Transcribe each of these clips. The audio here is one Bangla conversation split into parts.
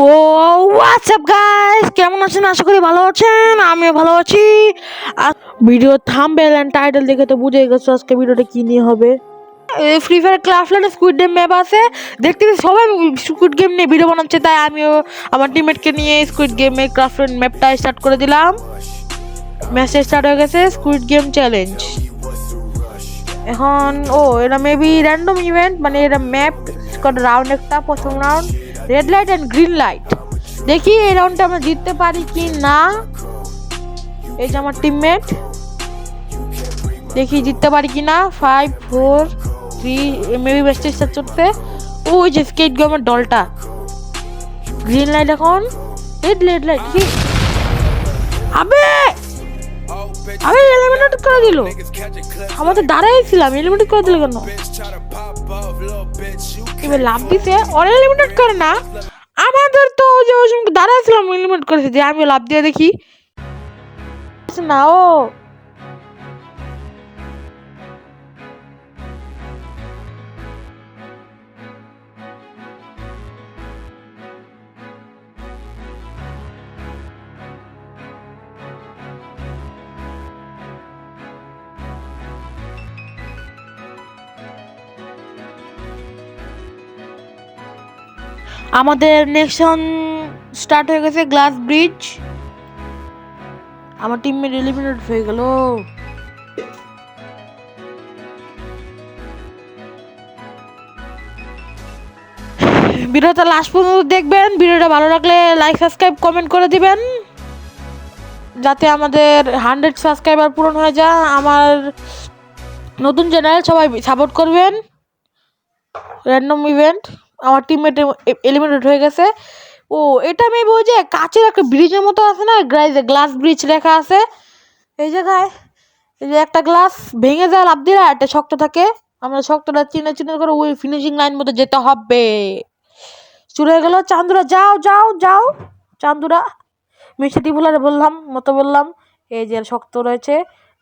ও হোয়াটসঅ্যাপ গাইস কেমন আছেন? আশা করি ভালো আছেন, আমিও ভালো আছি। আর ভিডিও থাম্বেল এন্ড টাইটেল দেখে তো বুঝে গেছো আজকে ভিডিওটা কি নিয়ে হবে। ফ্রি ফায়ার ক্লাসলেটে স্কুইড গেম ম্যাপ আছে। দেখতে সবাই স্কুইড গেম নিয়ে ভিডিও বানাচ্ছে, তাই আমিও আমার টিমমেটকে নিয়ে স্কুইড গেমে ক্রাফলেট ম্যাপটা স্টার্ট করে দিলাম। ম্যাচটা স্টার্ট হয়ে গেছে স্কুইড গেম চ্যালেঞ্জ এখন, ও, এটা মেবি র্যান্ডম ইভেন্ট মানে এটা ম্যাপ রাউন্ড একটা, প্রথম round red light and green light দেখি এই রাউন্ডটা আমরা জিততে পারি কি না? এই যে আমার টিমমেট দেখি জিততে পারি কি না? Five four three maybe best চড়তে। ওই যে স্কেট গেমের দলটা। গ্রিন লাইট এখন। রেড রেড লাইট কি? আবে! আমি এলিমিনেট করে দিল। আমরা তো দাঁড়াইছিলাম এলিমিনেট করে দিল কেন? এবার লাভ দিছে ওর লিমিটেড করে না। আমাদের তো ওই যে ওই সময় দাঁড়াইছিলাম এলিমিনেট করেছে, যে আমি লাভ দিয়ে দেখি। না ও। আমাদের নেক্সট স্টার্ট হয়ে গেছে গ্লাস ব্রিজ। আমার টিমমেট এলিমিনেট হয়ে গেল। ভিডিওটা লাস্ট পর্যন্ত দেখবেন। ভিডিওটা ভালো লাগলে লাইক সাবস্ক্রাইব কমেন্ট করে দিবেন। যাতে আমাদের হান্ড্রেড সাবস্ক্রাইবার পূরণ হয়ে যায়। আমার নতুন চ্যানেল সবাই সাপোর্ট করবেন। র্যান্ডম ইভেন্ট আমার টিমমেট এলিমিনেট হয়ে গেছে। ও, এটা আমি ওই যে কাচের একটা ব্রিজের মতো আছে না? গ্রাইজে গ্লাস ব্রিজ লেখা আছে। এই জায়গায় এই যে একটা গ্লাস ভেঙে যায় লাভ দিলে একটা শক্ত থাকে। আমরা শক্তটা চিনে চিনে করে ওই ফিনিশিং লাইন মতো যেতে হবে। হয়ে গেল। চান্দুরা, যাও যাও যাও। চান্দুরা, মিষ্টি ফুলারে বললাম, মতো বললাম। এই যে শক্ত রয়েছে।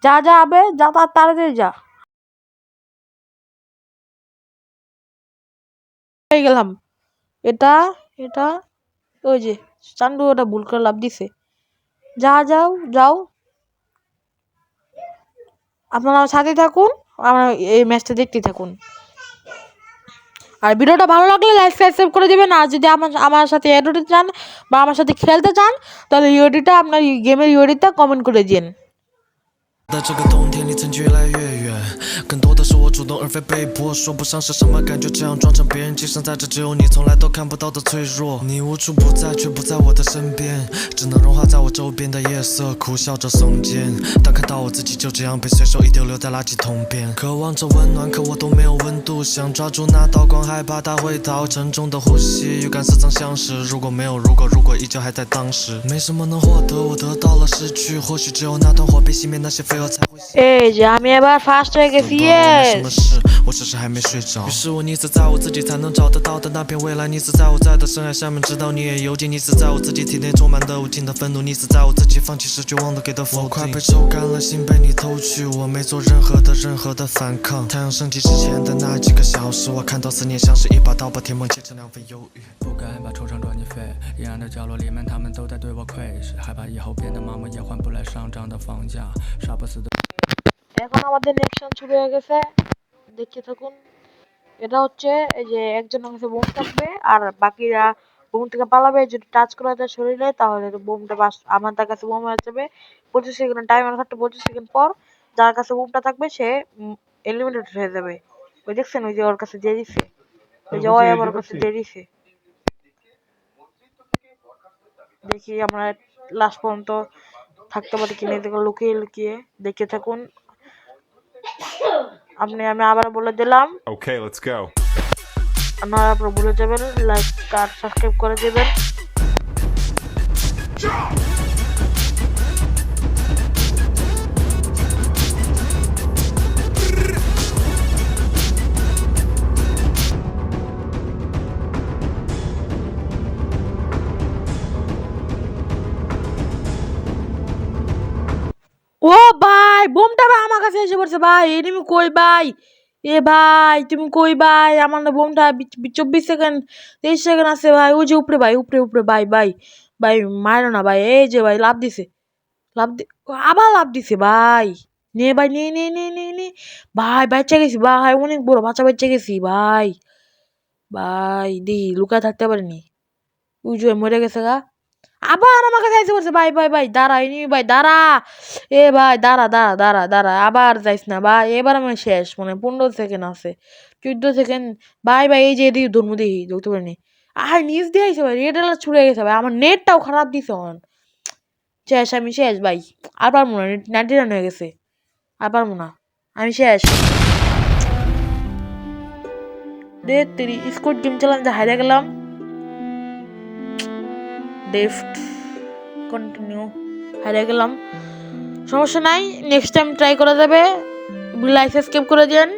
যা যা হবে যা তার তাড়াতাড়ি, যা। হয়ে গেলাম। এটা এটা, ওই যে চান্দু ওটা ভুল করে লাভ দিছে। যা, যাও যাও। আপনারা সাথে থাকুন, আমার এই ম্যাচটা দেখতে থাকুন। আর ভিডিওটা ভালো লাগলে লাইক, সাবস্ক্রাইব করে দেবেন, আর যদি আমার আমার সাথে অ্যাড হতে চান বা আমার সাথে খেলতে চান, তাহলে ইউডিটা আপনার গেমের ইউডিটা কমেন্ট করে দিন 在这个冬天，离曾经越来越远，更多的是我主动而非被迫，说不上是什么感觉，这样装成别人，寄生在这只有你从来都看不到的脆弱。你无处不在，却不在我的身边，只能融化在我周边的夜色，苦笑着耸肩。当看到我自己就这样被随手一丢，留在垃圾桶边，渴望着温暖，可我都没有温度，想抓住那道光，害怕它会逃。沉重的呼吸，预感似曾相识。如果没有如果，如果依旧还在当时，没什么能获得，我得到了失去，或许只有那团火被熄灭，那些飞哎，加面板，fast 个 f a s 我只是还没睡着。于是我溺死在我自己才能找得到的那片未来，溺死在我在的深海下面，直到你也游进。溺死在我自己体内充满的无尽的愤怒，溺死在我自己放弃时绝望的给的否定。我快被抽干了，心被你偷去，我没做任何的任何的反抗。太阳升起之前的那几个小时，我看到思念像是一把刀，把甜梦切成两份忧郁。不敢把惆怅装进肺，阴暗的角落里面，他们都在对我窥视，害怕以后变得麻木，也换不来上涨的房价。杀不 এখন আমাদের নেক্সট শুরু হয়ে গেছে। দেখতে থাকুন। এটা হচ্ছে এই যে একজনের কাছে বোম থাকবে আর বাকিরা বোম থেকে পালাবে যদি টাচ করা যায় শরীরে তাহলে বোমটা বাস আমার তার কাছে বোম হয়ে যাবে। পঁচিশ সেকেন্ড টাইমার থাকতে পঁচিশ সেকেন্ড পর যার কাছে বোমটা থাকবে সে এলিমিনেট হয়ে যাবে। ওই দেখছেন ওই যে ওর কাছে দিয়ে দিছে। ওই যে ওই আমার কাছে দিয়ে দিছে। দেখি আমরা লাস্ট পর্যন্ত থাকতে পারি কিনে দেখে লুকিয়ে লুকিয়ে দেখতে থাকুন। আপনি আমি আবার বলে দিলাম Okay, let's go. আপনারা আপনারা ভুলে যাবেন লাইক আর সাবস্ক্রাইব করে দেবেন ও বোমটা ভাই আমার কাছে এসে পড়ছে ভাই। এ তুমি কই ভাই? এ ভাই, তুমি কই ভাই? আমার না বোমটা চব্বিশ সেকেন্ড, তেইশ সেকেন্ড আছে ভাই। ওই যে উপরে ভাই, উপরে উপরে, ভাই ভাই ভাই মারো না ভাই। এই যে ভাই লাভ দিছে। লাভ দি আবার লাভ দিছে ভাই। নে ভাই, নে নে নে নে নে। ভাই বাচ্চা গেছি ভাই। অনেক বড় বাচ্চা বাচ্চা গেছি ভাই। ভাই দি লুকায় থাকতে পারিনি। ওই যে মরে গেছে গা। আবার আমার কাছে আইসে পড়ছে ভাই ভাই ভাই, দাঁড়া ইনি ভাই, দাঁড়া। এ, ভাই, দাঁড়া দাঁড়া দাঁড়া দাঁড়া, আবার যাইস না, ভাই, এবার আমার শেষ মানে পনেরো সেকেন্ড আছে, চোদ্দ সেকেন্ড ভাই ভাই, এই যে এদিকে ধর্ম দেখি, ধরতে পারিনি। আর নিজ দিয়ে আইসে ভাই রেড ছুড়ে গেছে, ভাই, আমার নেটটাও খারাপ দিছে অন শেষ, আমি শেষ, ভাই, আর পারব না নাইনটি রান হয়ে গেছে, আর পারব না, আমি শেষ। দে তেরি স্কোর গেম চালান যে হারিয়ে গেলাম। ডেফট কন্টিনিউ হারিয়ে গেলাম। সমস্যা নাই নেক্সট টাইম ট্রাই করা যাবে। লাইফ স্কেপ করে দেন